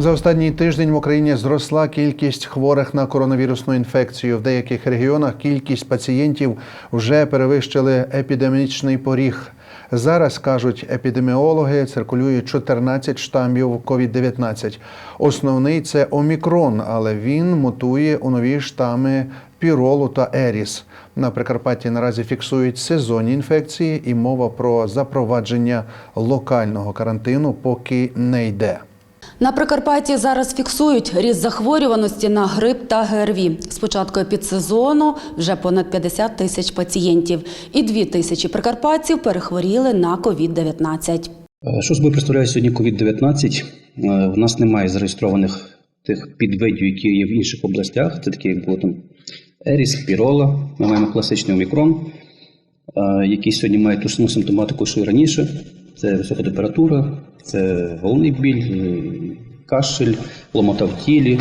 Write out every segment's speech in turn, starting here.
За останній тиждень в Україні зросла кількість хворих на коронавірусну інфекцію. В деяких регіонах кількість пацієнтів вже перевищили епідемічний поріг. Зараз кажуть епідеміологи, циркулює 14 штамів COVID-19. Основний це омікрон, але він мутує у нові штами піролу та еріс. На Прикарпатті наразі фіксують сезонні інфекції, і мова про запровадження локального карантину поки не йде. На Прикарпатті зараз фіксують ріст захворюваності на грип та ГРВІ. З початку епідсезону вже понад 50 тисяч пацієнтів і 2 тисячі прикарпатців перехворіли на COVID-19. Е, Що собою представляє сьогодні COVID-19? Е, В нас немає зареєстрованих тих підвидів, які є в інших областях. Це такі як було там Еріс, Пірола. Ми маємо класичний омікрон, е, який сьогодні має ту саму симптоматику, що і раніше. Це висока температура, це головний біль, е, кашель, ломота в тілі.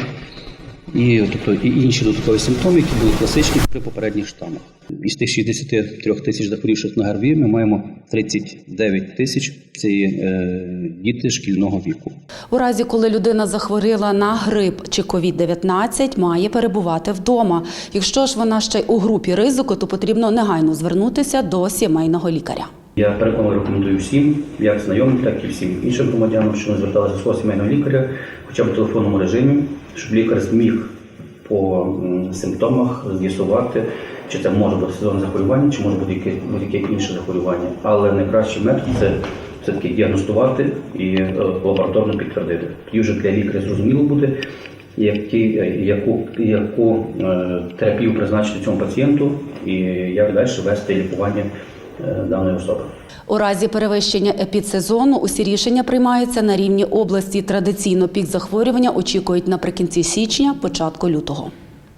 І, тобто, і інші додаткові симптоми, які були класичні при попередніх штамах. Із тих 63 тисяч захворівших на ГРВІ ми маємо 39 тисяч це є, е, діти шкільного віку. У разі, коли людина захворіла на грип чи COVID-19, має перебувати вдома. Якщо ж вона ще й у групі ризику, то потрібно негайно звернутися до сімейного лікаря. Я переконано рекомендую всім, як знайомим, так і всім іншим громадянам, що вони зверталися до свого сімейного лікаря, хоча б в телефонному режимі, щоб лікар зміг по симптомах з'ясувати, чи це може бути сезонне захворювання, чи може бути яке, будь-яке інше захворювання. Але найкращий метод це все-таки діагностувати і е, лабораторно підтвердити. Тоді вже для лікаря зрозуміло буде, які, е, яку, яку е, терапію призначити цьому пацієнту і як далі вести лікування даної особи. У разі перевищення епідсезону усі рішення приймаються на рівні області. Традиційно пік захворювання очікують наприкінці січня, початку лютого.